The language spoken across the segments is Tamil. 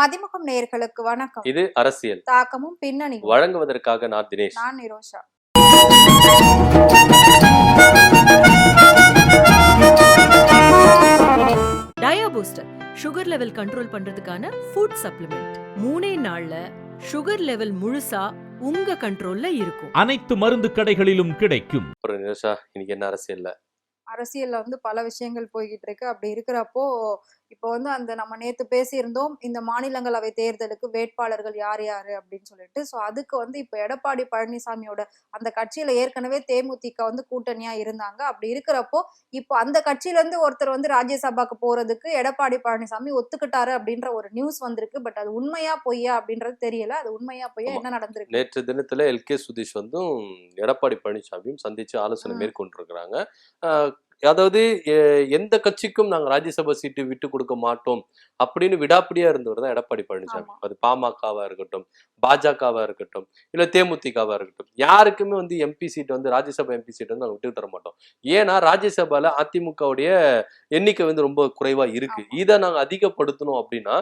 மதிமுகம் நேயர்களுக்கு வணக்கம். இது அரசியல். தாக்கமும் பின்னணியும். வழங்குவதற்காக நான் தினேஷ். நான் Nirosha. Dia booster sugar level control பண்றதுக்கான ஃபுட் சப்ளிமெண்ட். மூணே நாள்ல சுகர் லெவல் முழுசா உங்க கண்ட்ரோல்ல இருக்கும். அனைத்து மருந்து கடைகளிலும் கிடைக்கும். அப்புறம் நிமிஷா இன்னைக்கு என்ன அரசியல்ல? அரசியல்ல வந்து பல விஷயங்கள் போய்கிட்டு இருக்கு. அப்படி இருக்கிறப்போ இப்போ வந்து அந்த நம்ம நேத்து பேசியிருந்தோம் இந்த மாநிலங்களவை தேர்தலுக்கு வேட்பாளர்கள் யார் யாரு அப்படின்னு சொல்லிட்டு. சோ அதுக்கு வந்து இப்போ எடப்பாடி பழனிசாமியோட அந்த கட்சியில ஏற்கனவே தேமுதிக வந்து கூட்டணியா இருந்தாங்க. அப்படி இருக்கிறப்போ இப்போ அந்த கட்சியில இருந்து ஒருத்தர் வந்து ராஜ்யசபாக்கு போறதுக்கு எடப்பாடி பழனிசாமி ஒத்துக்கிட்டாரு அப்படின்ற ஒரு நியூஸ் வந்திருக்கு. பட் அது உண்மையா பொய்யா அப்படின்றது தெரியல. அது உண்மையா பொய்யா. என்ன நடந்திருக்கு? நேற்று தினத்துல எல். கே. சுதீஷ் வந்தும் எடப்பாடி பழனிசாமியும் சந்திச்சு ஆலோசனை. மேற்கொண்டிருக்கிறாங்க. அதாவது எந்த கட்சிக்கும் நாங்க ராஜ்யசபா சீட்டு விட்டு கொடுக்க மாட்டோம் அப்படின்னு விடாப்பிடியா இருந்தவர் தான் எடப்பாடி பழனிசாமி. அது பாமகவா இருக்கட்டும் பாஜகவா இருக்கட்டும் இல்ல தேமுதிகவா இருக்கட்டும் யாருக்குமே வந்து எம்பி சீட் வந்து ராஜ்யசபா எம்பி சீட் வந்து நாங்க விட்டு தர மாட்டோம் ஏன்னா ராஜ்யசபால அதிமுகவுடைய எண்ணிக்கை வந்து ரொம்ப குறைவா இருக்கு. இதை நாங்க அதிகப்படுத்தணும் அப்படின்னா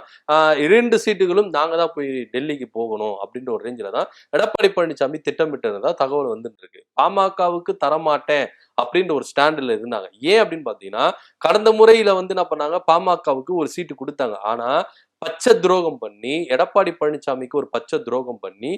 இரண்டு சீட்டுகளும் நாங்க தான் போய் டெல்லிக்கு போகணும் அப்படின்ற ஒரு ரேஞ்சில தான் எடப்பாடி பழனிசாமி திட்டமிட்டதா தகவல் வந்துட்டு இருக்கு பாமகவுக்கு தரமாட்டேன் அப்படின்ற ஒரு ஸ்டாண்டில் இருந்தாங்க. ஏன் அப்படின்னு பாத்தீங்கன்னா கடந்த முறையில வந்து என்ன பண்ணாங்க? பாமகவுக்கு ஒரு சீட்டு கொடுத்தாங்க. ஆனா பச்சை துரோகம் பண்ணி எடப்பாடி பழனிசாமிக்கு ஒரு பச்சை துரோகம் பண்ணி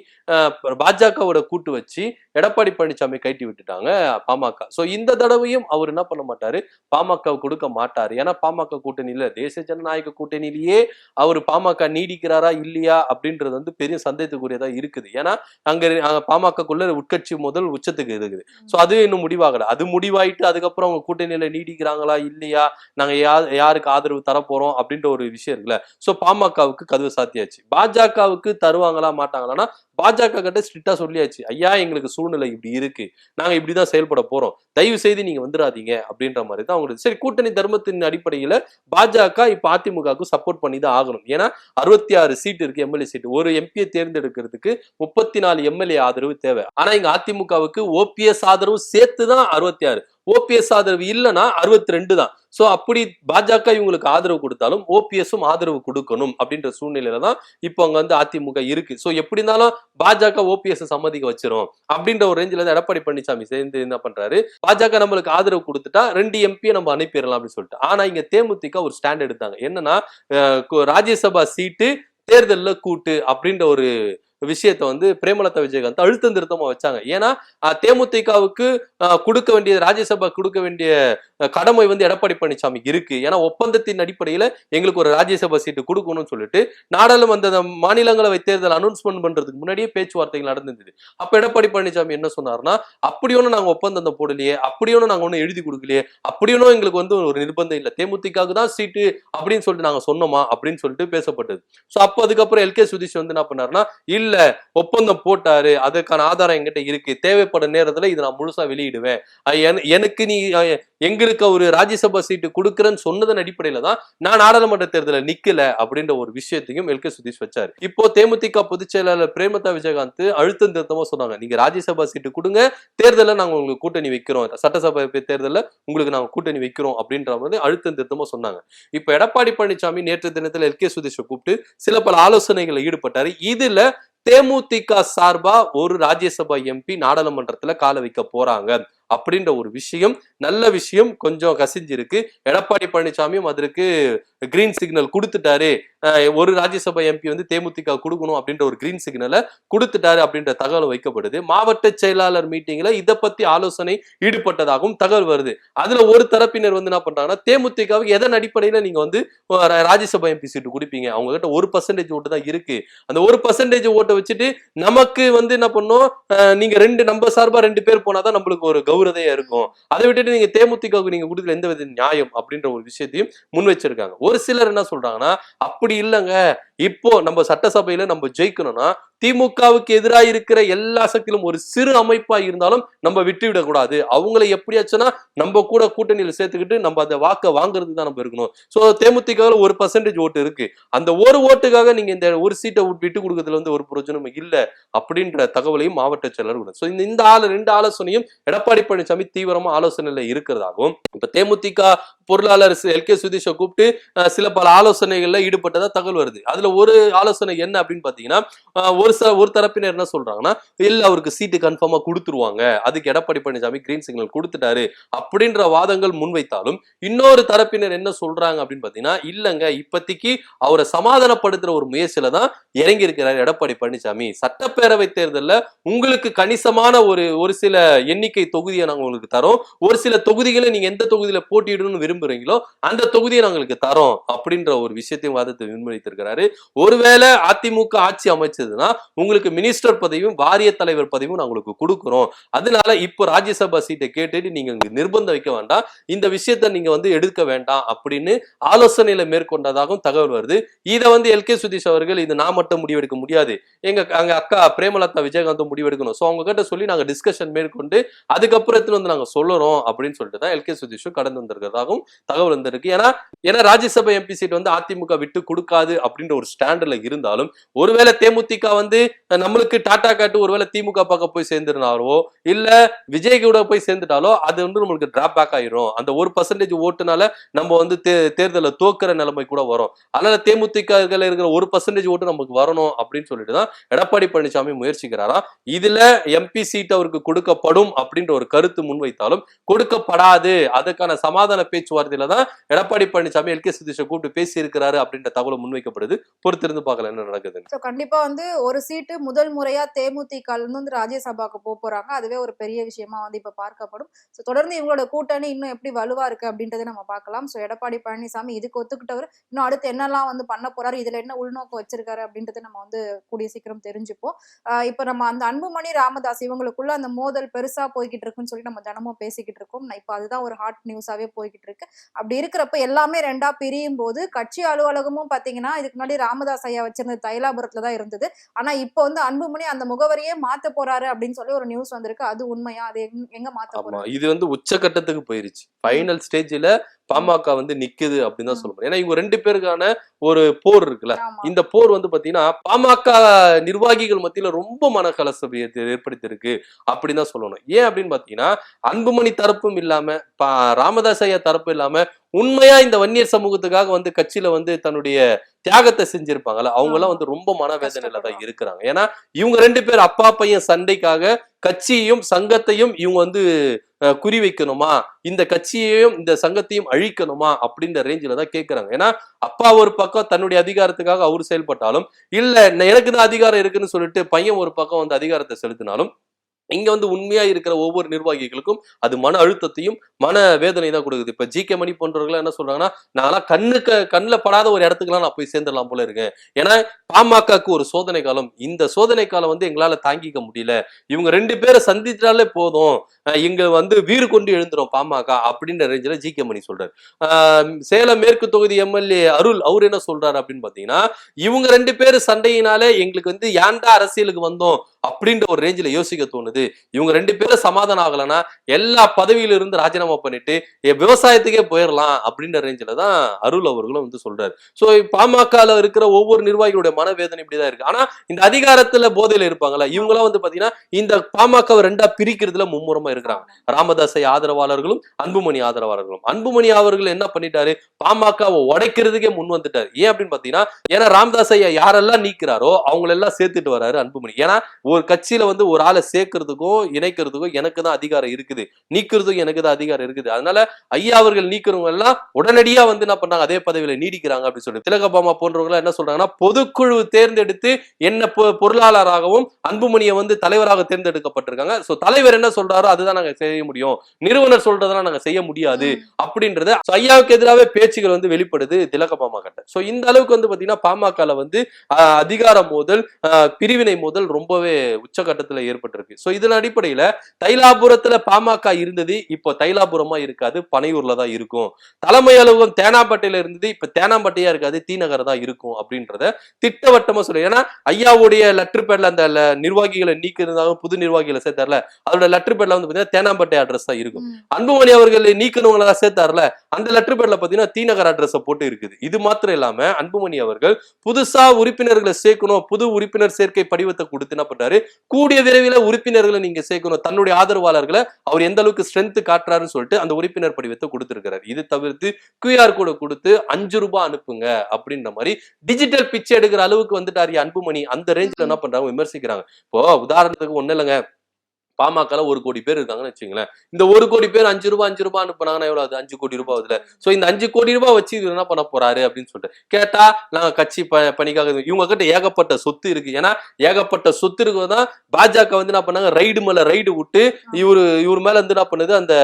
பாஜகவோட கூட்டு வச்சு எடப்பாடி பழனிசாமி கைட்டி விட்டுட்டாங்க பாமக. சோ இந்த தடவையும் அவர் என்ன பண்ண மாட்டாரு? பாமக கொடுக்க மாட்டாரு. ஏன்னா பாமக கூட்டணியில தேசிய ஜனநாயக கூட்டணியிலேயே அவர் பாமக நீடிக்கிறாரா இல்லையா அப்படின்றது வந்து பெரிய சந்தேகத்துக்குரியதா இருக்குது. ஏன்னா அங்க பாமகக்குள்ள உட்கட்சி முதல் உச்சத்துக்கு இருக்குது. சோ அது இன்னும் முடிவாகல. அது முடிவாயிட்டு அதுக்கப்புறம் அவங்க கூட்டணியில நீடிக்கிறாங்களா இல்லையா? நாங்க யாருக்கு ஆதரவு தர போறோம் அப்படின்ற ஒரு விஷயம் இருக்குல்ல. சோ பாமகவுக்கு கதவு சாத்தியாச்சு. பாஜகவுக்கு தருவாங்களா மாட்டாங்களான்னா பாஜக கிட்ட ஸ்ட்ரிக்டா சொல்லியாச்சு. ஐயா எங்களுக்கு சூழ்நிலை இப்படி இருக்கு. நாங்க இப்படிதான் செயல்பட போறோம். தயவு செய்து நீங்க வந்துடாதீங்க அப்படின்ற மாதிரி தான் அவங்களுக்கு சரி கூட்டணி தர்மத்தின் அடிப்படையில பாஜக இப்ப அதிமுகவுக்கு சப்போர்ட் பண்ணி தான் ஆகணும். ஏன்னா அறுபத்தி ஆறு சீட் இருக்கு எம்எல்ஏ சீட் ஒரு எம்பியை தேர்ந்தெடுக்கிறதுக்கு முப்பத்தி நாலு எம்எல்ஏ ஆதரவு தேவை. ஆனா இங்க அதிமுகவுக்கு ஓபிஎஸ் ஆதரவு சேர்த்து தான் அறுபத்தி ஆறு. ஓபிஎஸ் ஆதரவு இல்லைன்னா அறுபத்தி ரெண்டு தான். ஸோ அப்படி பாஜக இவங்களுக்கு ஆதரவு கொடுத்தாலும் ஓபிஎஸும் ஆதரவு கொடுக்கணும் அப்படின்ற சூழ்நிலையில தான் இப்போ அங்கே வந்து அதிமுக இருக்கு. ஸோ எப்படி இருந்தாலும் பாஜக ஓபிஎஸ் சம்மதிக்க வச்சிரும் அப்படின்ற ஒரு ரேஞ்சில் தான் எடப்பாடி பழனிசாமி சேர்ந்து என்ன பண்றாரு? பாஜக நம்மளுக்கு ஆதரவு கொடுத்துட்டா ரெண்டு எம்பியை நம்ம அனுப்பிடலாம் அப்படின்னு சொல்லிட்டு. ஆனா இங்க தேமுதிக ஒரு ஸ்டாண்ட் எடுத்தாங்க. என்னன்னா ராஜ்யசபா சீட்டு தேர்தலில் கூட்டு அப்படின்ற ஒரு விஷயத்த வந்து பிரேமலதா விஜயகாந்த் அழுத்தம் திருத்தமா வச்சாங்க. ஏன்னா தேமுதிகவுக்கு கொடுக்க வேண்டிய ராஜ்யசபா கொடுக்க வேண்டிய கடமை வந்து எடப்பாடி பழனிசாமி இருக்கு. ஏன்னா ஒப்பந்தத்தின் அடிப்படையில எங்களுக்கு ஒரு ராஜ்யசபா சீட்டு கொடுக்கணும்னு சொல்லிட்டு நாடாளுமன்ற அந்த மாநிலங்களவை தேர்தல் அனௌன்ஸ்மெண்ட் பண்றதுக்கு முன்னாடியே பேச்சுவார்த்தைகள் நடந்திருந்தது. அப்ப எடப்பாடி பழனிசாமி என்ன சொன்னார்னா அப்படி ஒன்றும் நாங்க ஒப்பந்தம் போடலையே அப்படி ஒன்றும் நாங்க ஒன்றும் எழுதி கொடுக்கலையே அப்படி ஒன்றும் எங்களுக்கு வந்து ஒரு நிர்பந்தம் இல்லை. தேமுதிகவுக்கு தான் சீட்டு அப்படின்னு சொல்லிட்டு நாங்க சொன்னோமா? அப்படின்னு சொல்லிட்டு பேசப்பட்டது. ஸோ அப்போ அதுக்கப்புறம் எல்கே சுதீஷ் வந்து என்ன பண்ணாருன்னா இல்ல ஒப்பந்தம் போட்டாரு அதுக்கான ஆதாரம் எங்கிட்ட இருக்கு தேவைப்பட நேரத்துல இதை நான் முழுசா வெளியிடுவேன். என- எனக்கு நீ எங்களுக்கு ஒரு ராஜ்யசபா சீட்டு கொடுக்குறேன்னு சொன்னதன் அடிப்படையில தான் நான் நாடாளுமன்ற தேர்தலில் நிக்கல அப்படின்ற ஒரு விஷயத்தையும் எல் கே சுதீஷ் வச்சாரு. இப்போ தேமுதிக பொதுச் செயலாளர் பிரேமதா விஜயகாந்த் அழுத்தம் திருத்தமா சொன்னாங்க. நீங்க ராஜ்யசபா சீட்டு கொடுங்க தேர்தலில் நாங்க உங்களுக்கு கூட்டணி வைக்கிறோம். சட்டசபை தேர்தலில் உங்களுக்கு நாங்க கூட்டணி வைக்கிறோம் அப்படின்ற மாதிரி அழுத்தம் திருத்தமா சொன்னாங்க. இப்போ எடப்பாடி பழனிசாமி நேற்று தினத்தில் எல் கே சுதீஷை கூப்பிட்டு சில பல ஆலோசனைகளை ஈடுபட்டாரு. இதுல தேமுதிக சார்பா ஒரு ராஜ்யசபா எம்பி நாடாளுமன்றத்துல கால வைக்க போறாங்க. அப்படின்ற ஒரு விஷயம் நல்ல விஷயம் கொஞ்சம் கசிஞ்சிருக்கு. எடப்பாடி பழனிசாமியும் அதற்கு கிரீன் சிக்னல் கொடுத்துட்டாரு. ஒரு ராஜ்யசபா எம்பி வந்து தேமுதிக கொடுக்கணும் அப்படின்ற ஒரு கிரீன் சிக்னலை கொடுத்துட்டாரு அப்படின்ற தகவல் வைக்கப்படுது. மாவட்ட செயலாளர் மீட்டிங்ல இதை பத்தி ஆலோசனை ஈடுபட்டதாகவும் தகவல் வருது. அதுல ஒரு தரப்பினர் வந்து என்ன பண்றாங்கன்னா தேமுதிகவுக்கு எதன் அடிப்படையில நீங்க வந்து ராஜ்யசபா எம்பி சீட்டு கொடுப்பீங்க? அவங்க கிட்ட ஒரு பர்சன்டேஜ் ஓட்டு தான் இருக்கு. அந்த ஒரு பர்சன்டேஜ் ஓட்டை வச்சுட்டு நமக்கு வந்து என்ன பண்ணோம்? நீங்க ரெண்டு நம்ம சார்பா ரெண்டு பேர் போனாதான் நம்மளுக்கு ஒரு கௌரதையா இருக்கும். அதை விட்டுட்டு நீங்க தேமுதிகவுக்கு நீங்க கொடுக்கல எந்த வித நியாயம் அப்படின்ற ஒரு விஷயத்தையும் முன் வச்சிருக்காங்க ஒரு சிலர் என்ன சொல்றாங்கன்னா அப்படி இல்லைங்க. இப்போ நம்ம சட்டசபையில நம்ம ஜெயிக்கணும்னா திமுகவுக்கு எதிராக இருக்கிற எல்லா சக்தியிலும் ஒரு சிறு அமைப்பா இருந்தாலும் நம்ம விட்டு விடக்கூடாது அவங்கள எப்படியாச்சுன்னா நம்ம கூட கூட்டணியில சேர்த்துக்கிட்டு நம்ம அந்த வாக்கை வாங்குறது தான் நம்ம இருக்கணும். ஸோ தேமுதிக ஒரு பர்சன்டேஜ் ஓட்டு இருக்கு. அந்த ஒரு ஓட்டுக்காக நீங்க இந்த ஒரு சீட்டை விட்டு கொடுக்கறதுல வந்து ஒரு பிரச்சனையும் இல்லை அப்படின்ற தகவலையும் மாவட்ட செயலர் ஸோ இந்த இந்த ஆளு ரெண்டு ஆலோசனையும் எடப்பாடி பழனிசாமி தீவிரமா ஆலோசனையில இருக்கிறதாகவும் இப்ப தேமுதிக பொருளாளர் எல். கே. சுதீஷை கூப்பிட்டு சில பல ஆலோசனைகள்ல ஈடுபட்டதா தகவல் வருது. அதுல ஒரு ஆலோசனை என்ன அப்படின்னு பாத்தீங்கன்னா ஒரு ச ஒரு தரப்பினர் என்ன சொல்றாங்கன்னா இல்ல அவருக்கு சீட்டு கன்ஃபார்மா கொடுத்துருவாங்க. அதுக்கு எடப்பாடி பழனிசாமி கிரீன் சிக்னல் கொடுத்துட்டாரு. அப்படின்ற வாதங்கள் முன்வைத்தாலும் இன்னொரு தரப்பினர் என்ன சொல்றாங்க அப்படின்னு பாத்தீங்கன்னா இல்லங்க இப்பத்திக்கு அவரை சமாதானப்படுத்துற ஒரு முயற்சியில தான் இறங்கி இருக்கிறார் எடப்பாடி பழனிசாமி. சட்டப்பேரவை தேர்தலில் உங்களுக்கு கணிசமான ஒரு ஒரு சில எண்ணிக்கை தொகுதியை நாங்க உங்களுக்கு தரோம். ஒரு சில தொகுதிகளை நீங்க எந்த தொகுதியில போட்டியிடணும்னு விரும்புறீங்களோ அந்த தொகுதியை நாங்களுக்கு தரோம் அப்படின்ற ஒரு விஷயத்தையும் வாதத்தை முன்வைத்திருக்கிறாரு ஒருவேளை அதிமுக ஆட்சி அமைச்சதுன்னா உங்களுக்கு மினிஸ்டர் பதவியும் வாரிய தலைவர் பதவியும் நான் உங்களுக்கு கொடுக்குறோம். அதனால இப்போ ராஜ்யசபா சீட்டை கேட்டுட்டு நீங்க நிர்பந்தம் வைக்க வேண்டாம். இந்த விஷயத்த நீங்க வந்து எடுக்க வேண்டாம் அப்படின்னு ஆலோசனையில மேற்கொண்டதாகவும் தகவல் வருது. இதை வந்து எல். கே. சுதீஷ் அவர்கள் இது நான் மட்டும் முடிவெடுக்க முடியாது. எங்க அங்க அக்கா பிரேமலதா விஜயகாந்தும் முடிவெடுக்கணும். ஸோ அவங்க கிட்ட சொல்லி நாங்க டிஸ்கஷன் மேற்கொண்டு அதுக்கப்புறத்துல வந்து நாங்க சொல்லுறோம் அப்படின்னு சொல்லிட்டு தான் எல். கே. சுதீஷும் கடந்து வந்திருக்கிறதாகவும் தகவல் வந்திருக்கு. ஏன்னா ஏன்னா ராஜ்யசபா எம்பி சீட் வந்து அதிமுக விட்டு கொடுக்காது அப்படின்ற ஒரு ஸ்டாண்டர்ட்ல இருந்தாலும் ஒருவேளை தேமுதிக வந்து நம்மளுக்கு டாடா காட்டு ஒருவேளை திமுக பக்கம் போய் சேர்ந்துருந்தாலோ இல்ல விஜய் கூட போய் சேர்ந்துட்டாலோ அது வந்து நம்மளுக்கு டிராப் பேக் ஆயிரும். அந்த ஒரு பர்சன்டேஜ் ஓட்டுனால நம்ம வந்து தே தேர்தலில் தோக்குற நிலைமை கூட வரும். அதனால தேமுதிக இருக்கிற ஒரு பர்சன்டேஜ் ஓட்டு நமக்கு வரணும் அப்படின்னு சொல்லிட்டு தான் எடப்பாடி பழனிசாமி முயற்சிக்கிறாராம் இதுல எம்பி சீட் அவருக்கு கொடுக்கப்படும் அப்படின்ற ஒரு கருத்து முன்வைத்தாலும் கொடுக்கப்படாது. அதுக்கான சமாதான பேச்சு பேச்சுவார்த்தையில தான் எடப்பாடி பழனிசாமி எல் கே சுதீஷை கூப்பிட்டு பேசி இருக்கிறாரு அப்படின்ற தகவல் முன்வைக்கப்படுது. பொறுத்திருந்து பார்க்கலாம் என்ன நடக்குது ஸோ கண்டிப்பா வந்து ஒரு சீட்டு முதல் முறையா தேமுதிக வந்து ராஜ்யசபாக்கு போக போறாங்க. அதுவே ஒரு பெரிய விஷயமா வந்து இப்ப பார்க்கப்படும். ஸோ தொடர்ந்து இவங்களோட கூட்டணி இன்னும் எப்படி வலுவா இருக்கு அப்படின்றத நம்ம பார்க்கலாம். ஸோ எடப்பாடி பழனிசாமி இதுக்கு ஒத்துக்கிட்டவர். இன்னும் அடுத்து என்னெல்லாம் வந்து பண்ண போறாரு இதுல என்ன உள்நோக்கம் வச்சிருக்காரு அப்படின்றத நம்ம வந்து கூடிய சீக்கிரம் தெரிஞ்சுப்போம். இப்ப நம்ம அந்த அன்புமணி ராமதாஸ் இவங்களுக்குள்ள அந்த மோதல் பெருசா போய்கிட்டு இருக்குன்னு சொல்லி நம்ம தினமும் பேசிக்கிட்டு இருக்கோம். இப்போ இப்ப அதுதான் ஒரு ஹாட் நியூஸாவே போய்கிட்டு இருக்கு. அப்படி இருக்கிறப்ப எல்லாமே ரெண்டா பிரியும் போது கட்சி அலுவலகமும் பாத்தீங்கன்னா இதுக்கு முன்னாடி ராமதாஸ் ஐயா வச்சிருந்த தைலாபுரத்துல தான் இருந்தது. ஆனா இப்போ வந்து அன்புமணி அந்த முகவரியே மாத்த போறாரு அப்படின்னு சொல்லி ஒரு நியூஸ் வந்திருக்கு. அது உண்மையா? அது எங்க- மாத்த போறாரு? இது வந்து உச்சகட்டத்துக்கு போயிருச்சு. ஃபைனல் ஸ்டேஜ்ல பாமக வந்து நிக்குது அப்படின்னு தான் சொல்ல முடியும் ஏன்னா இவங்க ரெண்டு பேருக்கான ஒரு போர் இருக்குல்ல இந்த போர் வந்து பாத்தீங்கன்னா பாமக நிர்வாகிகள் மத்தியில ரொம்ப மனக்கலசம் ஏற்படுத்தி இருக்கு அப்படின்னு தான் சொல்லணும். ஏன் அப்படின்னு பாத்தீங்கன்னா அன்புமணி தரப்பும் இல்லாம பா- ராமதாஸ் ஐயா தரப்பும் இல்லாம உண்மையா இந்த வன்னியர் சமூகத்துக்காக வந்து கட்சியில வந்து தன்னுடைய தியாகத்தை செஞ்சிருப்பாங்கல்ல அவங்க எல்லாம் வந்து ரொம்ப மனவேதனையில தான் இருக்கிறாங்க. ஏன்னா இவங்க ரெண்டு பேர் அப்பா பையன் சண்டைக்காக கட்சியையும் சங்கத்தையும் இவங்க வந்து குறி வைக்கணுமா இந்த கட்சியையும் இந்த சங்கத்தையும் அழிக்கணுமா? அப்படின்ற ரேஞ்சில தான் கேட்கறாங்க ஏன்னா அப்பா ஒரு பக்கம் தன்னுடைய அதிகாரத்துக்காக அவர் செயல்பட்டாலும் இல்ல எனக்கு தான் அதிகாரம் இருக்குன்னு சொல்லிட்டு பையன் ஒரு பக்கம் வந்து அதிகாரத்தை செலுத்தினாலும் இங்க வந்து உண்மையா இருக்கிற ஒவ்வொரு நிர்வாகிகளுக்கும் அது மன அழுத்தத்தையும் மன வேதனை தான் கொடுக்குது. இப்ப ஜி கே மணி போன்றவர்கள் என்ன சொல்றாங்கன்னா நான்லாம் கண்ணுக்கு கண்ணில் படாத ஒரு இடத்துக்குலாம் நான் போய் சேர்ந்துடலாம் போல இருக்கேன். ஏன்னா பாமகக்கு ஒரு சோதனை காலம். இந்த சோதனை காலம் வந்து எங்களால தாங்கிக்க முடியல. இவங்க ரெண்டு பேரை சந்தித்தாலே போதும். இங்க வந்து வீறு கொண்டு எழுந்துரும் பாமக அப்படின்ற ரேஞ்சில் ஜி கே மணி சொல்றாரு. சேலம் மேற்கு தொகுதி எம்எல்ஏ அருள் அவர் என்ன சொல்றாரு அப்படின்னு பாத்தீங்கன்னா இவங்க ரெண்டு பேரும் சண்டையினாலே எங்களுக்கு வந்து ஏன்டா அரசியலுக்கு வந்தோம்? அப்படின்ற ஒரு ரேஞ்சில் யோசிக்க தோணுது. இவங்க ரெண்டு பேரும் சமாதானம் ஆகலைன்னா எல்லா பதவியில இருந்து ராஜினாமா பண்ணிட்டு விவசாயத்துக்கே போயிடலாம் அப்படின்ற ரேஞ்சில தான் அருள் அவர்களும் வந்து சொல்றாரு. ஸோ பாமகல இருக்கிற ஒவ்வொரு நிர்வாகிகளுடைய மனவேதனை இப்படிதான் இருக்கு. ஆனா இந்த அதிகாரத்துல போதையில இருப்பாங்களா இவங்களாம் வந்து பாத்தீங்கன்னா இந்த பாமகவை ரெண்டா பிரிக்கிறதுல மும்முரமா இருக்கிறாங்க. ராமதாஸை ஆதரவாளர்களும் அன்புமணி ஆதரவாளர்களும். அன்புமணி அவர்கள் என்ன பண்ணிட்டாரு? பாமகவை உடைக்கிறதுக்கே முன் வந்துட்டாரு. ஏன் அப்படின்னு பாத்தீங்கன்னா ஏன்னா ராமதாஸ் ஐயா யாரெல்லாம் நீக்கிறாரோ அவங்களெல்லாம் சேர்த்துட்டு வராரு அன்புமணி. ஏன்னா ஒரு கட்சியில வந்து ஒரு ஆளை சேர்க்கறதுக்கும் இணைக்கிறதுக்கும் எனக்கு தான் அதிகாரம் இருக்குது. நீக்கிறதுக்கும் எனக்கு தான் அதிகாரம் இருக்குது. அதனால ஐயா அவர்கள் நீக்கிறவங்க எல்லாம் உடனடியா வந்து என்ன பண்றாங்க? அதே பதவியில நீடிக்கிறாங்க அப்படின்னு சொல்லி. திலகபாமா போன்றவங்க என்ன சொல்றாங்கன்னா பொதுக்குழு தேர்ந்தெடுத்து என்ன பொருளாளராகவும் அன்புமணியை வந்து தலைவராக தேர்ந்தெடுக்கப்பட்டிருக்காங்க. சோ தலைவர் என்ன சொல்றாரோ அதுதான் நாங்க செய்ய முடியும். நிறுவனர் சொல்றதெல்லாம் நாங்க செய்ய முடியாது அப்படின்றத ஐயாவுக்கு எதிராகவே பேச்சுகள் வந்து வெளிப்படுது திலகபாமா கிட்ட. சோ இந்த அளவுக்கு வந்து பாத்தீங்கன்னா பாமகல வந்து அதிகார மோதல் பிரிவினை மோதல் ரொம்பவே உச்சகட்டத்துல ஏற்பட்டிருக்கு. சோ இதன் அடிப்படையில தைலாபுரத்துல பாமக இருந்தது இப்போ தைலாபுரமா இருக்காது பனையூர்ல தான் இருக்கும். தலைமை அலுவலகம் தேனாம்பட்டையில இருந்தது இப்ப தேனாம்பட்டையா இருக்காது தீநகர் தான் இருக்கும் அப்படின்றத திட்டவட்டமா சொல்லு ஏன்னா ஐயாவுடைய லெட்டர் பேட்ல அந்த நிர்வாகிகளை நீக்கிறதாக புது நிர்வாகிகளை சேர்த்தார்ல அதோட லெட்டர் பேட்ல வந்து பாத்தீங்கன்னா தேனாம்பட்டை அட்ரஸ் தான் இருக்கும். அன்புமணி அவர்கள் நீக்கணுங்களா சேர்த்தார்ல அந்த லெட்டர் பேட்ல பாத்தீங்கன்னா தீநகர் அட்ரஸ் போட்டு இருக்குது. இது மாத்திரம் இல்லாம அன்புமணி அவர்கள் புதுசா உறுப்பினர்களை சேர்க்கணும் புது உறுப்பினர் சேர்க்கை படிவத்தை கொடுத்து என்ன பண்றாரு கூடிய விரைவில் உறுப்பினர் உறுப்பினர்களை நீங்க சேர்க்கணும். தன்னுடைய ஆதரவாளர்களை அவர் எந்த அளவுக்கு ஸ்ட்ரென்த் காட்டுறாருன்னு சொல்லிட்டு அந்த உறுப்பினர் படிவத்தை கொடுத்திருக்கிறாரு. இது தவிர்த்து கியூஆர் கோடு கொடுத்து அஞ்சு ரூபாய் அனுப்புங்க அப்படின்ற மாதிரி டிஜிட்டல் பிச்சை எடுக்கிற அளவுக்கு வந்துட்டாரு அன்புமணி. அந்த ரேஞ்சில் என்ன பண்றாங்க? விமர்சிக்கிறாங்க. இப்போ உதாரணத்துக்கு ஒண்ணு இல்லைங்க. பாமகல ஒரு கோடி பேர் இருக்காங்கன்னு வச்சுங்களேன் இந்த ஒரு கோடி பேர் அஞ்சு ரூபாய் அஞ்சு ரூபாய் அனுப்புனாங்கன்னா எவ்வளவு அது அஞ்சு கோடி ரூபாய் ஆகுதுல. சோ இந்த அஞ்சு கோடி ரூபாய் வச்சு இது என்ன பண்ண போறாரு அப்படின்னு சொல்லிட்டு கேட்டா நாங்க கட்சி ப பணிக்காக இவங்க கிட்ட ஏகப்பட்ட சொத்து இருக்கு. ஏன்னா ஏகப்பட்ட சொத்து இருக்குதான் பாஜக வந்து என்ன பண்ணாங்க? ரைடு மேல ரைடு விட்டு இவரு இவர் மேல வந்து என்ன பண்ணுது? அந்த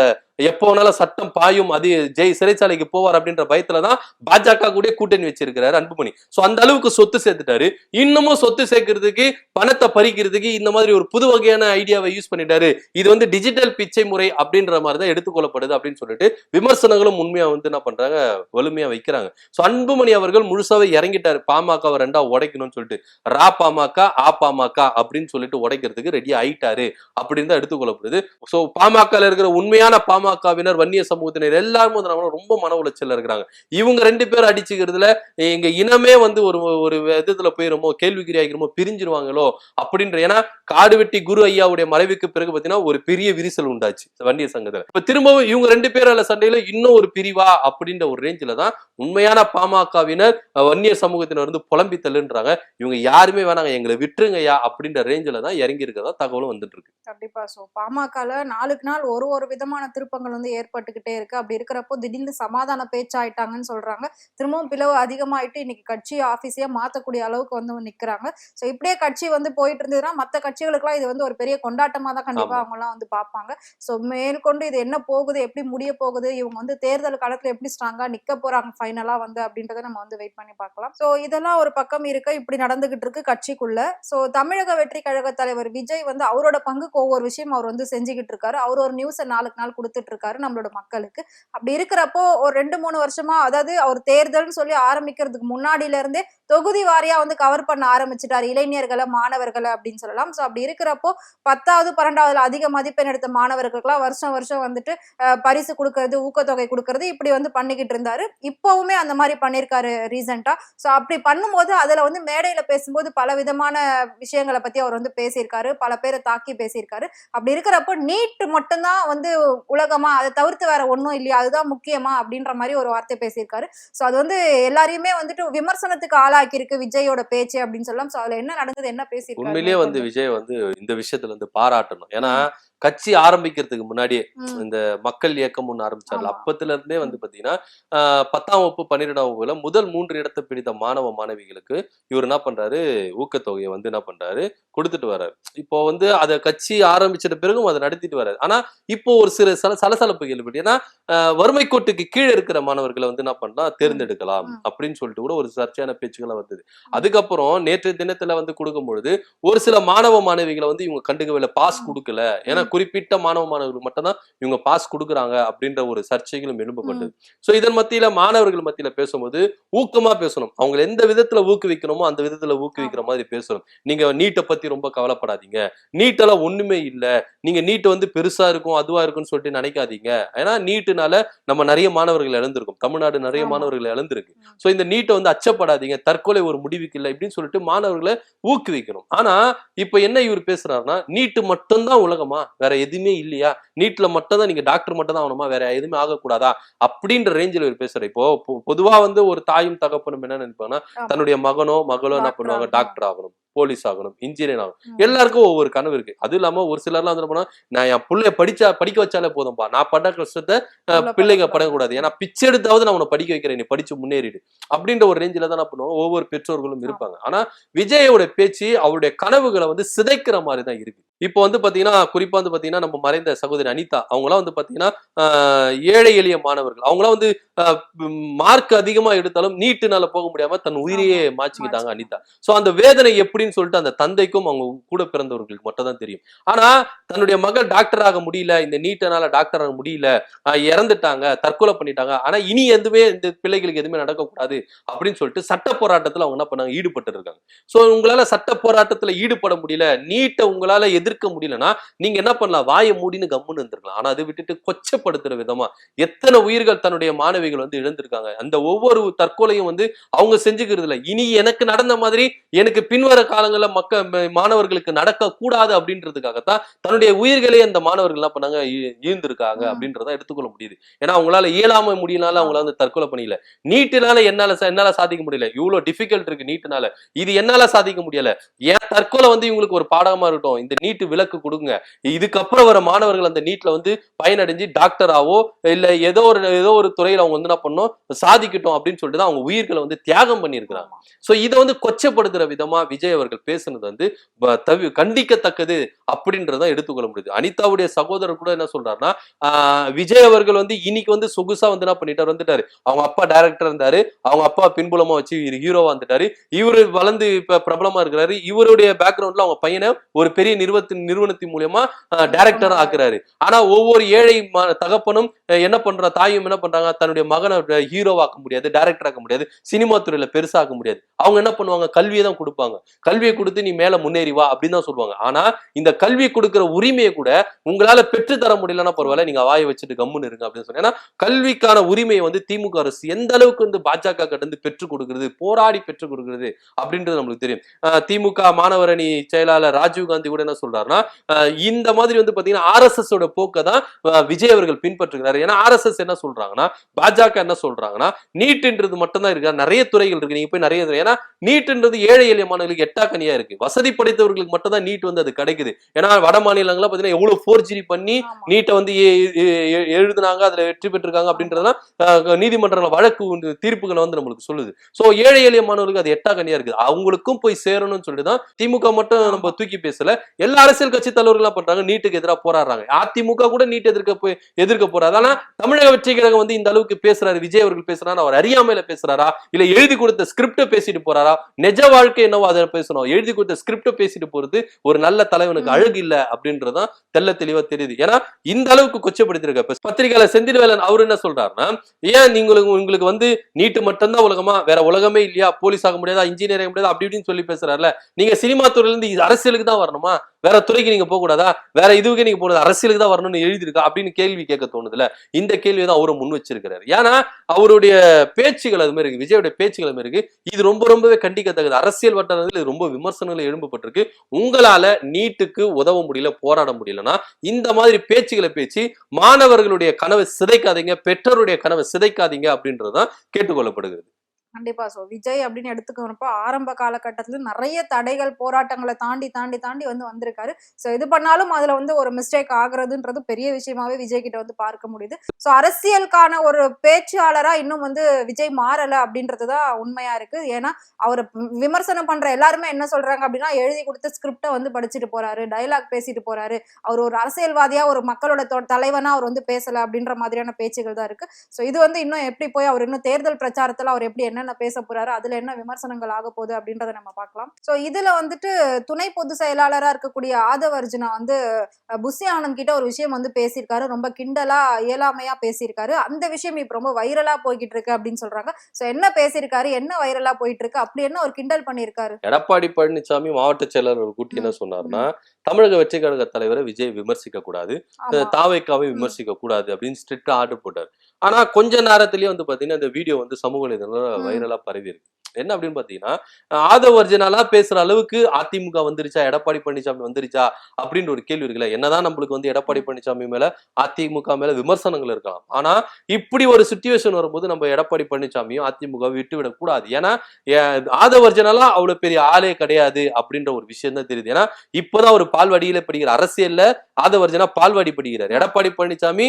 எப்போ வேணாலும் சட்டம் பாயும் அது ஜெய் சிறைச்சாலைக்கு போவார் அப்படின்ற பயத்துலதான் பாஜக கூட கூட்டணி வச்சிருக்கிறாரு அன்புமணி. சோ அந்த அளவுக்கு சொத்து சேர்த்துட்டாரு. இன்னமும் சொத்து சேர்க்கறதுக்கு பணத்தை பறிக்கிறதுக்கு இந்த மாதிரி ஒரு புது வகையான ஐடியாவை யூஸ் பண்ணிட்டாரு. இது வந்து டிஜிட்டல் பிச்சை முறை அப்படின்ற மாதிரி தான் எடுத்துக்கொள்ளப்படுது அப்படின்னு சொல்லிட்டு விமர்சனங்களும் உண்மையா வந்து என்ன பண்றாங்க வலிமையா வைக்கிறாங்க. சோ அன்புமணி அவர்கள் முழுசாவே இறங்கிட்டாரு. பாமகவை ரெண்டா உடைக்கணும்னு சொல்லிட்டு. ரா பாமக ஆ பாமக அப்படின்னு சொல்லிட்டு உடைக்கிறதுக்கு ரெடி ஆயிட்டாரு அப்படின்னு தான் எடுத்துக்கொள்ளப்படுது. சோ பாமகல இருக்கிற உண்மையான பாமகவினர் வன்னிய சமூகத்தினர் எல்லாரும் வந்து நம்ம ரொம்ப மன உளைச்சல்ல இருக்கிறாங்க. இவங்க ரெண்டு பேரும் அடிச்சுக்கிறதுல எங்க இனமே வந்து ஒரு ஒரு விதத்துல போயிருமோ கேள்விக்குறி ஆகிருமோ பிரிஞ்சிருவாங்களோ அப்படின்ற ஏன்னா காடுவெட்டி குரு ஐயாவுடைய மறைவுக்கு பிறகு பாத்தீங்கன்னா ஒரு பெரிய விரிசல் உண்டாச்சு வன்னிய சங்கத்துல. இப்ப திரும்பவும் இவங்க ரெண்டு பேரால சண்டையில இன்னும் ஒரு பிரிவா அப்படின்ற ஒரு ரேஞ்சில தான் உண்மையான பாமகவினர் வன்னிய சமூகத்தினர் வந்து புலம்பி தள்ளுன்றாங்க. இவங்க யாருமே வேணாங்க எங்களை விட்டுருங்கய்யா அப்படின்ற ரேஞ்சில தான் இறங்கி இருக்கிறதா தகவலும் வந்துட்டு இருக்கு. கண்டிப்பா. சோ பாமகல நாளுக்கு நாள் ஒரு ஒரு விதமான திருப்பங்கள் வந்து ஏற்பட்டுக்கிட்டே இருக்கு. அப்படி இருக்கிறப்போ திடீர்னு சமாதான பேச்சாயிட்டாங்கன்னு சொல்றாங்க. திரும்பவும் பிளவு அதிகமாயிட்டு இன்னைக்கு கட்சி ஆபீஸையே மாத்தக்கூடிய அளவுக்கு வந்து நிக்கிறாங்க. சோ இப்படியே கட்சி வந்து போயிட்டு இருந்ததுன்னா மத்த கட்சிகளுக்குலாம் இது வந்து ஒரு பெரிய கொண்டாட்டமா தான் கண்டிப்பா ஆமா. அவங்க எல்லாம் வந்து பார்ப்பாங்க. சோ மேற்கொண்டு இது என்ன போகுது எப்படி முடிய போகுது இவங்க வந்து தேர்தல் காலத்துல எப்படி ஸ்ட்ராங்கா நிக்க போறாங்க ஃபைனலா வந்து அப்படின்றத நம்ம வந்து வெயிட் பண்ணி பார்க்கலாம். சோ இதெல்லாம் ஒரு பக்கம் இருக்க இப்படி நடந்துகிட்டு இருக்கு கட்சிக்குள்ள. சோ தமிழக வெற்றி கழக தலைவர் விஜய் வந்து அவரோட பங்குக்கு ஒவ்வொரு விஷயம் அவர் வந்து செஞ்சுக்கிட்டு இருக்காரு. அவர் ஒரு நியூஸை நாளுக்கு நாள் கொடுத்துட்டு இருக்காரு நம்மளோட மக்களுக்கு. அப்படி இருக்கிறப்போ ஒரு ரெண்டு மூணு வருஷமா அதாவது அவர் தேர்தல்னு சொல்லி ஆரம்பிக்கிறதுக்கு முன்னாடியில இருந்தே தொகுதி வாரியா வந்து கவர் பண்ண ஆரம்பிச்சிட்டாரு. இளைஞர்களை மாணவர்களை அப்படின்னு சொல்லலாம். ஸோ அப்படி இருக்கிறப்போ பத்தாவது பன்னெண்டாவதுல அதிக மதிப்பெண் எடுத்த மாணவர்களுக்கெல்லாம் வருஷம் வருஷம் வந்துட்டு பரிசு கொடுக்கறது ஊக்கத்தொகை கொடுக்கறது இப்படி வந்து பண்ணிக்கிட்டு இருந்தாரு. இப்போவுமே அந்த மாதிரி பண்ணியிருக்காரு ரீசெண்டா ஸோ அப்படி பண்ணும்போது அதுல வந்து மேடையில பேசும்போது பல விதமான விஷயங்களை பத்தி அவர் வந்து பேசியிருக்காரு. பல பேரை தாக்கி பேசியிருக்காரு. அப்படி இருக்கிறப்போ நீட் மட்டும்தான் வந்து உலகமா அதை தவிர்த்து வேற ஒன்றும் இல்லையா? அதுதான் முக்கியமா அப்படின்ற மாதிரி ஒரு வார்த்தை பேசியிருக்காரு. ஸோ அது வந்து எல்லாரையுமே வந்துட்டு விமர்சனத்துக்கு ஆளா இருக்கு விஜயோட பேச்சு அப்படின்னு சொல்லலாம். சோ அதுல என்ன நடந்தது என்ன பேசியிருக்காரு உண்மையிலேயே வந்து விஜய் வந்து இந்த விஷயத்துல வந்து பாராட்டணும். ஏன்னா கட்சி ஆரம்பிக்கிறதுக்கு முன்னாடியே இந்த மக்கள் இயக்கம் ஒண்ணு ஆரம்பிச்சார்ல. அப்பத்துல இருந்தே வந்து பாத்தீங்கன்னா ஆஹ், பத்தாம் வகுப்பு பன்னிரெண்டாம் வகுப்புல முதல் மூன்று இடத்தை பிடித்த மாணவ மாணவிகளுக்கு இவர் என்ன பண்றாரு? ஊக்கத்தொகையை வந்து என்ன பண்றாரு? கொடுத்துட்டு வர்றாரு. இப்போ வந்து அதை கட்சி ஆரம்பிச்சிட்ட பிறகும் அதை நடத்திட்டு வர்றாரு. ஆனா இப்போ ஒரு சில சல சலசலப்புகள் ஏற்பட்டு ஏன்னா வறுமை கோட்டுக்கு கீழே இருக்கிற மாணவர்களை வந்து என்ன பண்ணலாம்? தேர்ந்தெடுக்கலாம். அப்படின்னு சொல்லிட்டு கூட ஒரு சர்ச்சையான பேச்சுக்களை வந்தது. அதுக்கப்புறம் நேற்று தினத்துல வந்து கொடுக்கும் பொழுது ஒரு சில மாணவ மாணவிகளை வந்து இவங்க கண்டுக்கவில்லை பாஸ். கொடுக்கல. ஏன்னா குறிப்பிட்ட மாணவ மாணவர்களுக்கு மட்டும்தான் இவங்க பாஸ் கொடுக்குறாங்க அப்படின்ற ஒரு சர்ச்சைகளும் எழுப்பப்பட்டது சோ இதன் மத்தியில மாணவர்கள் மத்தியில பேசும்போது ஊக்கமா பேசணும். அவங்க எந்த விதத்துல ஊக்குவிக்கணுமோ அந்த விதத்துல ஊக்குவிக்கிற மாதிரி பேசணும். நீங்க நீட்டை பத்தி ரொம்ப கவலைப்படாதீங்க. நீட்டெல்லாம் ஒண்ணுமே இல்ல. நீங்க நீட் வந்து பெருசா இருக்கும் அதுவா இருக்கும்னு சொல்லிட்டு நினைக்காதீங்க. ஏன்னா நீட்டுனால நம்ம நிறைய மாணவர்கள் இழந்திருக்கோம். தமிழ்நாடு நிறைய. மாணவர்கள் இழந்திருக்கு. சோ இந்த நீட்டை வந்து அச்சப்படாதீங்க. தற்கொலை ஒரு முடிவுக்கு இல்லை இப்படின்னு சொல்லிட்டு மாணவர்களை ஊக்குவிக்கணும். ஆனா இப்ப என்ன இவர் பேசுறாருன்னா நீட்டு மட்டும்தான் உலகமா வேற எதுவுமே இல்லையா? நீட்ல மட்டும் தான் நீங்க டாக்டர் மட்டும் தான் ஆகணுமா? வேற எதுவுமே ஆகக்கூடாதா? அப்படின்ற ரேஞ்சில் இவர் பேசுறாரு. இப்போ பொதுவா வந்து ஒரு தாயும் தகப்பனும் என்ன நினைப்பாங்கன்னா. தன்னுடைய மகனோ மகளோ என்ன பண்ணுவாங்க. டாக்டர் ஆகணும். போலீஸ் ஆகணும் இன்ஜினியர் ஆகணும். எல்லாருக்கும் ஒவ்வொரு கனவு இருக்கு. அது இல்லாம ஒரு சிலர்லாம் வந்து பண்ணுவாங்க, நான் என் பிள்ளைய படிச்சா படிக்க வச்சாலே போதும்பா. நான் பட்ட கஷ்டத்தை பிள்ளைங்க படக்கூடாது. ஏன்னா பிச்சை எடுத்தாவது நான் உன்னை படிக்க வைக்கிறேன். நீ படிச்சு முன்னேறிடு. அப்படின்ற ஒரு ரேஞ்சில தான் பண்ணுவாங்க ஒவ்வொரு பெற்றோர்களும் இருப்பாங்க. ஆனா விஜயோட பேச்சு அவருடைய கனவுகளை வந்து சிதைக்கிற மாதிரி தான் இருக்கு. இப்போ வந்து பாத்தீங்கன்னா குறிப்பா வந்து பாத்தீங்கன்னா நம்ம மறைந்த சகோதரி அனிதா அவங்களாம் வந்து பாத்தீங்கன்னா ஏழை எளிய மாணவர்கள். அவங்களாம் வந்து மார்க் அதிகமா எடுத்தாலும் நீட்டுனால போக முடியாம தன் உயிரையே மாச்சிக்கிட்டாங்க. அனிதா. சோ அந்த வேதனை அப்படின்னு சொல்லிட்டு அந்த தந்தைக்கும் அவங்க கூட பிறந்தவர்களுக்கு மட்டும் தான் தெரியும். ஆனா தன்னுடைய மகள் டாக்டர் ஆக முடியல இந்த நீட்டனால டாக்டர் ஆக முடியல இறந்துட்டாங்க தற்கொலை பண்ணிட்டாங்க. ஆனா இனி எதுவுமே இந்த பிள்ளைகளுக்கு எதுவுமே நடக்கக்கூடாது அப்படின்னு சொல்லிட்டு சட்ட போராட்டத்துல அவங்க என்ன பண்ணாங்க? ஈடுபட்டு இருக்காங்க. சோ உங்களால சட்ட போராட்டத்துல ஈடுபட முடியல நீட்டை உங்களால எதிர்க்க முடியலன்னா நீங்க என்ன பண்ணலாம்? வாயை மூடின்னு கம்முன்னு இருந்திருக்கலாம். ஆனா அதை விட்டுட்டு கொச்சப்படுத்துற விதமா எத்தனை உயிர்கள் தன்னுடைய மாணவிகள் வந்து இழந்திருக்காங்க. அந்த ஒவ்வொரு தற்கொலையும் வந்து அவங்க செஞ்சுக்கிறது இல்லை இனி எனக்கு நடந்த மாதிரி எனக்கு பின்வர காலங்கள்ல மக்க மாணவர்களுக்கு நடக்க கூடாது அப்படின்றதுக்காகத்தான் தன்னுடைய உயிர்களே அந்த மாணவர்கள் என்ன பண்ணாங்க? ஈழ்ந்திருக்காங்க. அப்படின்றத எடுத்துக்கொள்ள முடியுது. ஏன்னா அவங்களால இயலாம முடியனால அவங்களால வந்து தற்கொலை பண்ணிக்கல நீட்டுனால என்னால என்னால சாதிக்க முடியல. இவ்வளவு டிஃபிகல்ட் இருக்கு நீட்டுனால. இது என்னால சாதிக்க முடியல. ஏன் தற்கொலை வந்து இவங்களுக்கு ஒரு பாடமா இருக்கட்டும் இந்த நீட்டு விலக்கு கொடுங்க. இதுக்கப்புறம் வர மாணவர்கள் அந்த நீட்ல வந்து பயனடைஞ்சு டாக்டராவோ இல்ல ஏதோ ஒரு ஏதோ ஒரு துறையில அவங்க வந்து என்ன பண்ணணும்? சாதிக்கட்டும் அப்படின்னு சொல்லிட்டு தான் அவங்க உயிர்களை வந்து தியாகம் பண்ணியிருக்கிறாங்க. சோ இதை வந்து கொச்சப்படுத்துற விதமா விஜய் அவர்கள் பேசுனது வந்து தவி கண்டிக்கத்தக்கது அப்படின்றத எடுத்துக்கொள்ள முடியுது. அனிதாவுடைய சகோதரர் கூட என்ன சொல்றாருன்னா விஜய் அவர்கள் வந்து இன்னைக்கு வந்து சொகுசா வந்து என்ன பண்ணிட்டாரு வந்துட்டாரு. அவங்க அப்பா டைரக்டர் இருந்தாரு. அவங்க அப்பா பின்புலமா வச்சு ஹீரோவா வந்துட்டாரு. இவரு வளர்ந்து இப்ப பிரபலமா இருக்கிறாரு. இவருடைய பேக்ரவுண்ட்ல அவங்க பையனை ஒரு பெரிய நிறுவனத்தின் நிறுவனத்தின் மூலியமா டைரக்டர் ஆக்குறாரு. ஆனா ஒவ்வொரு ஏழை தகப்பனும் என்ன பண்ற தாயும் என்ன பண்றாங்க தன்னுடைய மகனை ஹீரோவாக்க முடியாது டைரக்டர் ஆக்க முடியாது சினிமா துறையில பெருசாக்க முடியாது. அவங்க என்ன பண்ணுவாங்க கல்வியை தான் கொடுப்பாங்க. கல்வியை கொடுத்து நீ மேல முன்னேறி வா அப்படின்னு தான் சொல்லுவாங்க. ஆனா இந்த கல்வி கொடுக்கிற உரிமையை கூட உங்களால பெற்று தர முடியலன்னா பரவாயில்ல நீங்க வாயை வச்சுட்டு கம்முன்னு இருங்க அப்படின்னு சொன்னா ஏன்னா கல்விக்கான உரிமையை வந்து திமுக அரசு எந்த அளவுக்கு வந்து பாஜக கிட்ட இருந்து பெற்றுக் கொடுக்கிறது போராடி பெற்றுக் கொடுக்கிறது அப்படின்றது நம்மளுக்கு தெரியும். திமுக மாணவர் அணி செயலாளர் ராஜீவ் காந்தி கூட என்ன சொல்றாருன்னா இந்த மாதிரி வந்து பாத்தீங்கன்னா ஆர்எஸ்எஸ் ஓட போக்கை தான் விஜய் அவர்கள் பின்பற்றுகிறாரு. ஏன்னா ஆர்எஸ்எஸ் என்ன சொல்றாங்கன்னா பாஜக என்ன சொல்றாங்கன்னா நீட்ன்றது மட்டும்தான் இருக்கா நிறைய துறைகள் இருக்கு. நீங்க போய் நிறைய ஏன்னா நீட்ன்றது ஏழை எளிய மாணவர்களுக்கு எட்டா கனியா இருக்கு. வசதி படைத்தவர்களுக்கு மட்டும் தான் நீட் வந்து அது கிடைக்குது. ஏன்னா வட மாநிலங்கள்ல பாத்தீங்கன்னா எவ்வளவு ஃபோர்ஜரி பண்ணி. நீட்டை வந்து எழுதுனாங்க அதுல வெற்றி பெற்றிருக்காங்க அப்படின்றதெல்லாம் அஹ், நீதிமன்றங்கள வழக்கு தீர்ப்புகளை வந்து நம்மளுக்கு சொல்லுது. சோ ஏழை எளிய மாணவர்களுக்கு அது எட்டா கனியா இருக்குது. அவங்களுக்கும் போய் சேரணும்னு சொல்லிட்டு தான் திமுக மட்டும் நம்ம தூக்கி பேசல. எல்லா அரசியல் கட்சி தலைவர்கள் பண்றாங்க நீட்டுக்கு எதிராக போராடுறாங்க. அதிமுக கூட நீட் எதிர்க்க போய் எதிர்க்க போறாரு. ஆனா தமிழக வெற்றி கழகம் வந்து இந்த அளவுக்கு பேசுறாரு விஜய் அவர்கள் பேசுறாரு அவர் அறியாமையில பேசுறாரா இல்ல எழுதி கொடுத்த ஸ்கிரிப்ட பேசிட்டு போறாரா நிஜ வாழ்க்கை என்னவோ அதை பேசணும். எழுதி கொடுத்த ஸ்கிரிப்ட பேசிட்டு போறது ஒரு நல்ல தலைவனுக்கு. அழகு இல்ல அப்படின்றதான் தெள்ள தெளிவா தெரியுது. ஏன்னா இந்த அளவுக்கு கொச்சப்படுத்திருக்க. இப்ப பத்திரிகையாளர் செந்தில்வேலன் அவர் என்ன சொல்றாருன்னா ஏன் நீங்களுக்கு உங்களுக்கு வந்து நீட்டு மட்டும்தான் உலகமா? வேற உலகமே இல்லையா? போலீஸ் ஆக முடியாதா? இன்ஜினியர் ஆக முடியாதா? அப்படி இப்படின்னு சொல்லி பேசுறாருல. நீங்க சினிமா துறையில இருந்து அரசியலுக்கு தான் வரணுமா? வேற துறைக்கு நீங்க போக கூடாதா வேற இதுவுக்கு நீங்க போனது அரசியலுக்கு தான் வரணும்னு எழுதியிருக்கா? அப்படின்னு கேள்வி கேட்க தோணுதுல இந்த கேள்வி தான் அவரும் முன் வச்சிருக்கிறாரு. ஏன்னா அவருடைய பேச்சுகள் அது மாதிரி இருக்கு. விஜயோட பேச்சுகள் அது மாதிரி இருக்கு. இது ரொம்ப ரொம்பவே கண்டிக்கத்தக்கது. அரசியல் வட்டாரத்தில் இது ரொம்ப விமர்சனங்கள் எழும்பப்பட்டிருக்கு. உங்களால நீட்டுக்கு உதவ முடியல போராட முடியலன்னா இந்த மாதிரி பேச்சுகளை பேச்சு மாணவர்களுடைய கனவை சிதைக்காதீங்க பெற்றோருடைய கனவை சிதைக்காதீங்க அப்படின்றதுதான் கேட்டுக்கொள்ளப்படுகிறது. கண்டிப்பா. சோ விஜய் அப்படின்னு எடுத்துக்கிறப்போ ஆரம்ப காலகட்டத்துல நிறைய தடைகள் போராட்டங்களை தாண்டி தாண்டி தாண்டி வந்து வந்திருக்காரு. சோ இது பண்ணாலும் அதுல வந்து ஒரு மிஸ்டேக் ஆகுறதுன்றது பெரிய விஷயமாவே விஜய் கிட்ட வந்து பார்க்க முடியுது. சோ அரசியலுக்கான ஒரு பேச்சாளரா இன்னும் வந்து விஜய் மாறல அப்படின்றதுதான் உண்மையா இருக்கு. ஏன்னா அவர் விமர்சனம் பண்ற எல்லாருமே என்ன சொல்றாங்க அப்படின்னா எழுதி கொடுத்த ஸ்கிரிப்டை வந்து படிச்சுட்டு போறாரு டைலாக் பேசிட்டு போறாரு. அவர் ஒரு அரசியல்வாதியா ஒரு மக்களோட தலைவனா அவர் வந்து பேசல அப்படின்ற மாதிரியான பேச்சுகள் தான் இருக்கு. சோ இது வந்து இன்னும் எப்படி போய் அவர் இன்னும் தேர்தல் பிரச்சாரத்துல அவர் எப்படி என்ன என்னென்ன பேச போறாரு அதுல என்ன விமர்சனங்கள் ஆக போகுது அப்படின்றத நம்ம பார்க்கலாம். சோ இதுல வந்துட்டு துணை பொதுச் செயலாளரா இருக்கக்கூடிய ஆதவ அர்ஜுனா வந்து புஷி ஆனந்த் கிட்ட ஒரு விஷயம் வந்து பேசியிருக்காரு. ரொம்ப கிண்டலா இயலாமையா பேசியிருக்காரு. அந்த விஷயம் இப்ப ரொம்ப வைரலா போய்கிட்டு இருக்கு அப்படின்னு சொல்றாங்க. சோ என்ன பேசியிருக்காரு என்ன வைரலா போயிட்டு இருக்கு அப்படி என்ன ஒரு கிண்டல் பண்ணியிருக்காரு? எடப்பாடி பழனிசாமி மாவட்ட செயலாளர் கூட்டி என்ன சொன்னார்னா தமிழக வெற்றி கழக தலைவரை விஜய் விமர்சிக்க கூடாது. தாவைக்காவை. விமர்சிக்க கூடாது அப்படின்னு ஸ்ட்ரிக்டா ஆர்டர் போட்டார். ஆனா கொஞ்ச நேரத்திலேயே வந்து பாத்தீங்கன்னா இந்த வீடியோ வந்து சமூக வலைதளம் ம். பரவி இருக்கு என்ன அப்படின்னு பாத்தீங்கன்னா ஆதவ அர்ஜுனாலா பேசுற அளவுக்கு அதிமுக வந்துருச்சா எடப்பாடி பழனிசாமி வந்துருச்சா அப்படின்ற ஒரு கேள்வி இருக்குல்ல. என்னதான் நம்மளுக்கு வந்து எடப்பாடி பழனிசாமி மேல அதிமுக மேல விமர்சனங்கள் இருக்கலாம். ஆனா இப்படி ஒரு சுச்சுவேஷன் வரும்போது நம்ம எடப்பாடி பழனிசாமியும் அதிமுக விட்டு விடக் கூடாது. ஏன்னா ஆதவ அர்ஜுனாலா அவ்வளவு பெரிய ஆளே கிடையாது அப்படின்ற ஒரு விஷயம் தான் தெரியுது. ஏன்னா இப்பதான் ஒரு பால்வாடியில படிக்கிற அரசியல்ல ஆதவ அர்ஜுனா பால்வாடி படிக்கிறார். Edappadi Palaniswami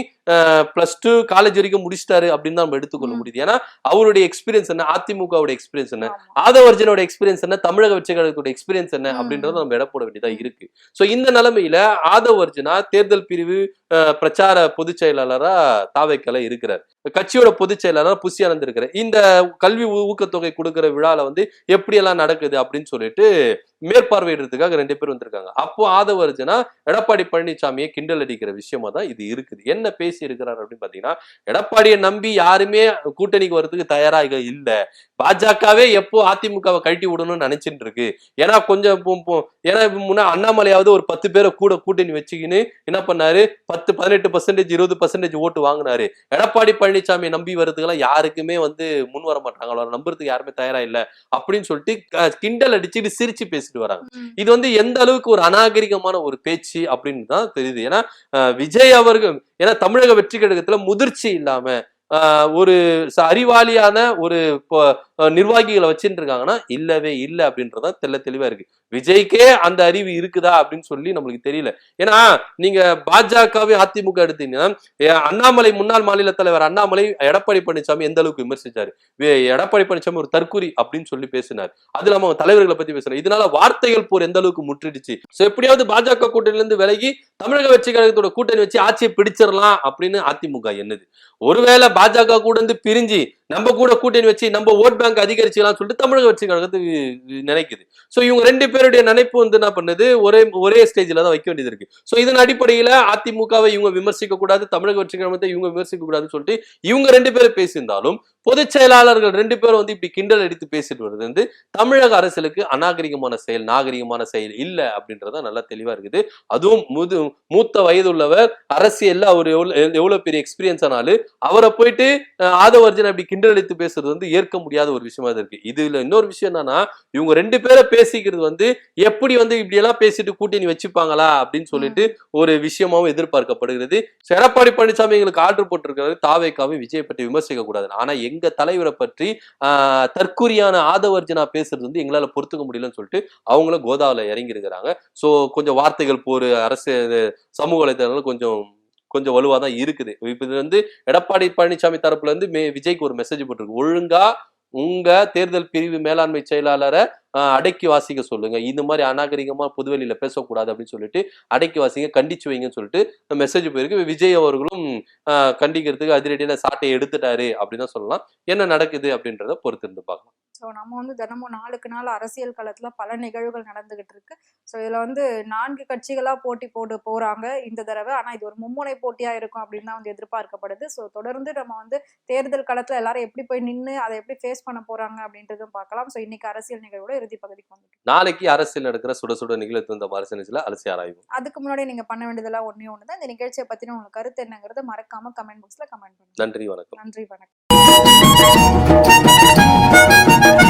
plus two college வரைக்கும் முடிச்சிட்டாரு அப்படின்னு தான் நம்ம எடுத்துக்கொள்ள. முடியுது. ஏன்னா அவருடைய எக்ஸ்பீரியன்ஸ் என்ன? அதிமுகவோட எக்ஸ்பீரியன்ஸ் என்ன? ஆமா. ஆதவர்ஜனோட எக்ஸ்பீரியன்ஸ் என்ன? தமிழக வெற்றி கழகத்தோட எக்ஸ்பீரியன்ஸ் என்ன. அப்படின்றத நம்ம எடை போட வேண்டியதா இருக்கு. சோ இந்த நிலைமையில ஆதவர்ஜனா தேர்தல் பிரிவு பிரச்சார பொதுச் செயலாளரா தாவைக்கல இருக்கிறார். கட்சியோட பொதுச் செயலாளரா புஷியானந்த் இருக்கிறார். இந்த கல்வி ஊக்கத்தொகை கொடுக்கிற விழால வந்து எப்படி எல்லாம் நடக்குது அப்படின்னு சொல்லிட்டு மேற்பார்வையிடுறதுக்காக ரெண்டு பேர் வந்திருக்காங்க. அப்போ ஆதவர்ஜனா எடப்பாடி பழனிசாமியை கிண்டல் அடிக்கிற விஷயமா தான் இது இருக்குது. என்ன பேசி இருக்கிறார் அப்படின்னு பாத்தீங்கன்னா எடப்பாடியை நம்பி யாருமே கூட்டணிக்கு வர்றதுக்கு தயாராக இல்லை. பாஜகவே எப்போ அதிமுகவை கழட்டி விடணும்னு நினைச்சிட்டு இருக்கு. ஏன்னா கொஞ்சம் ஏன்னா முன்னா அண்ணாமலையாவது ஒரு பத்து பேரை கூட கூட்டணி வச்சுக்கின்னு என்ன பண்ணாரு? பத்து பதினெட்டு பர்சன்டேஜ் இருபது பர்சன்டேஜ் ஓட்டு வாங்கினாரு. எடப்பாடி பழனிசாமி நம்பி வர்றதுக்கெல்லாம் யாருக்குமே வந்து முன் வர மாட்டாங்க. அவரை நம்புறதுக்கு யாருமே தயாரா இல்லை. அப்படின்னு சொல்லிட்டு கிண்டல் அடிச்சுட்டு சிரிச்சு பேசு பேசிட்டு வராங்க. இது வந்து எந்த அளவுக்கு ஒரு அநாகரிகமான ஒரு பேச்சு அப்படின்னு தான் தெரியுது ஏன்னா விஜய் அவர்கள் ஏன்னா தமிழக வெற்றி கழகத்துல முதிர்ச்சி இல்லாம ஒரு அறிவாளியான ஒரு நிர்வாகிகளை வச்சுட்டு இருக்காங்கன்னா இல்லவே இல்லை அப்படின்றதான் தெல்ல தெளிவா இருக்கு. விஜய்க்கே அந்த அறிவு இருக்குதா அப்படின்னு சொல்லி நம்மளுக்கு தெரியல. ஏன்னா நீங்க பாஜகவே அதிமுக எடுத்தீங்கன்னா அண்ணாமலை முன்னாள் மாநில தலைவர் அண்ணாமலை எடப்பாடி பழனிசாமி எந்த அளவுக்கு விமர்சிச்சாரு? எடப்பாடி பழனிசாமி ஒரு தற்கூரி அப்படின்னு சொல்லி பேசினார். அது இல்லாம அவங்க தலைவர்களை பத்தி பேசுறாரு. இதனால வார்த்தைகள் போர் எந்த அளவுக்கு முற்றிடுச்சு? சோ எப்படியாவது பாஜக கூட்டணியில இருந்து விலகி தமிழக வெற்றி கழகத்தோட கூட்டணி வச்சு ஆட்சியை பிடிச்சிடலாம் அப்படின்னு அதிமுக என்னது ஒருவேளை பாஜக கூட இருந்து பிரிஞ்சு நம்ம கூட கூட்டணி வச்சு நம்ம ஓட் பேங்க் அதிகரிச்சுக்கலாம் சொல்லிட்டு தமிழக வச்சு கழகத்து நினைக்குது. சோ இவங்க ரெண்டு பேருடைய நினைப்பு வந்து என்ன பண்ணுது? ஒரே ஒரே ஸ்டேஜில் தான் வைக்க வேண்டியது இருக்கு. ஸோ இதன் அடிப்படையில அதிமுகவை இவங்க விமர்சிக்க கூடாது தமிழக வச்சு கழகத்தை இவங்க விமர்சிக்க கூடாதுன்னு சொல்லிட்டு இவங்க ரெண்டு பேரும் பேசியிருந்தாலும் பொதுச் செயலாளர்கள் ரெண்டு பேரும் வந்து இப்படி கிண்டல் அடித்து பேசிட்டு வருது வந்து தமிழக அரசியலுக்கு அநாகரிகமான செயல் நாகரிகமான செயல் இல்ல அப்படின்றத நல்லா தெளிவா இருக்குது. அதுவும் முது மூத்த வயது உள்ளவர் அரசியல்ல அவர் எவ்வளவு எவ்வளவு பெரிய எக்ஸ்பீரியன்ஸ் ஆனாலும் அவரை போயிட்டு ஆதவர்ஜன் அப்படி கிண்டல் அடித்து பேசுறது வந்து ஏற்க முடியாத ஒரு விஷயமா இருக்கு. இதுல இன்னொரு விஷயம் என்னன்னா இவங்க ரெண்டு பேரை பேசிக்கிறது வந்து எப்படி வந்து இப்படி எல்லாம் பேசிட்டு கூட்டணி வச்சுப்பாங்களா அப்படின்னு சொல்லிட்டு ஒரு விஷயமாவும் எதிர்பார்க்கப்படுகிறது. எடப்பாடி பழனிசாமி எங்களுக்கு ஆர்டர் போட்டிருக்காரு தாவேக்காவை விஜய் பற்றி விமர்சிக்க கூடாது ஆனா எங்க தலைவரை பற்றி தற்கூரியான ஆதவர்ஜனா பேசுறது வந்து எங்களால பொறுத்துக்க முடியலன்னு சொல்லிட்டு அவங்களும் கோதாவில இறங்கி இருக்கிறாங்க சோ கொஞ்சம் வார்த்தைகள் போரு அரசு சமூக வலைதளங்கள் கொஞ்சம் கொஞ்சம் வலுவா தான் இருக்குது. இப்போ இது வந்து எடப்பாடி பழனிசாமி தரப்புல இருந்து மே விஜய்க்கு ஒரு மெசேஜ் போட்டிருக்கு. ஒழுங்கா உங்க தேர்தல் பிரிவு மேலாண்மை செயலாளரை அடக்கி வாசிக்க சொல்லுங்க. இந்த மாதிரி அநாகரிகமா புதுவெளியில பேசக்கூடாது அப்படின்னு சொல்லிட்டு அடக்கி வாசிங்க கண்டிச்சு வைங்கன்னு சொல்லிட்டு மெசேஜ் போயிருக்கு. விஜய் அவர்களும் ஆஹ், கண்டிக்கிறதுக்கு அதிரடியான சாட்டை எடுத்துட்டாரு அப்படின்னு சொல்லலாம். என்ன நடக்குது அப்படின்றத பொறுத்து இருந்து பார்க்கலாம். ஸோ நம்ம வந்து தினமும் நாளுக்கு நாள் அரசியல் களத்துல பல நிகழ்வுகள் நடந்துகிட்டு இருக்கு ஸோ இதுல வந்து நான்கு கட்சிகளா போட்டி போட்டு போறாங்க இந்த தடவை. ஆனா இது ஒரு மும்முனை போட்டியா இருக்கும் அப்படின்னு தான் வந்து எதிர்பார்க்கப்படுது. ஸோ தொடர்ந்து நம்ம வந்து தேர்தல் களத்துல எல்லாரும் எப்படி போய் நின்று அதை எப்படி ஃபேஸ் பண்ண போறாங்க அப்படின்றதும் பார்க்கலாம். ஸோ இன்னைக்கு அரசியல் நிகழ்வோட இறுதி பகுதிக்கு வந்துட்டு நாளைக்கு அரசியல் நடக்கிற சுட சுட நிகழ்த்து இந்த அரசியல் அலசி ஆராய்வோம். அதுக்கு முன்னாடி நீங்க பண்ண வேண்டியதெல்லாம் ஒண்ணே ஒன்று தான் இந்த நிகழ்ச்சியை பத்தின உங்களுக்கு கருத்து என்னங்கிறத மறக்காம கமெண்ட் பாக்ஸ்ல கமெண்ட் பண்ணுங்க. நன்றி வணக்கம். நன்றி வணக்கம். Thank you.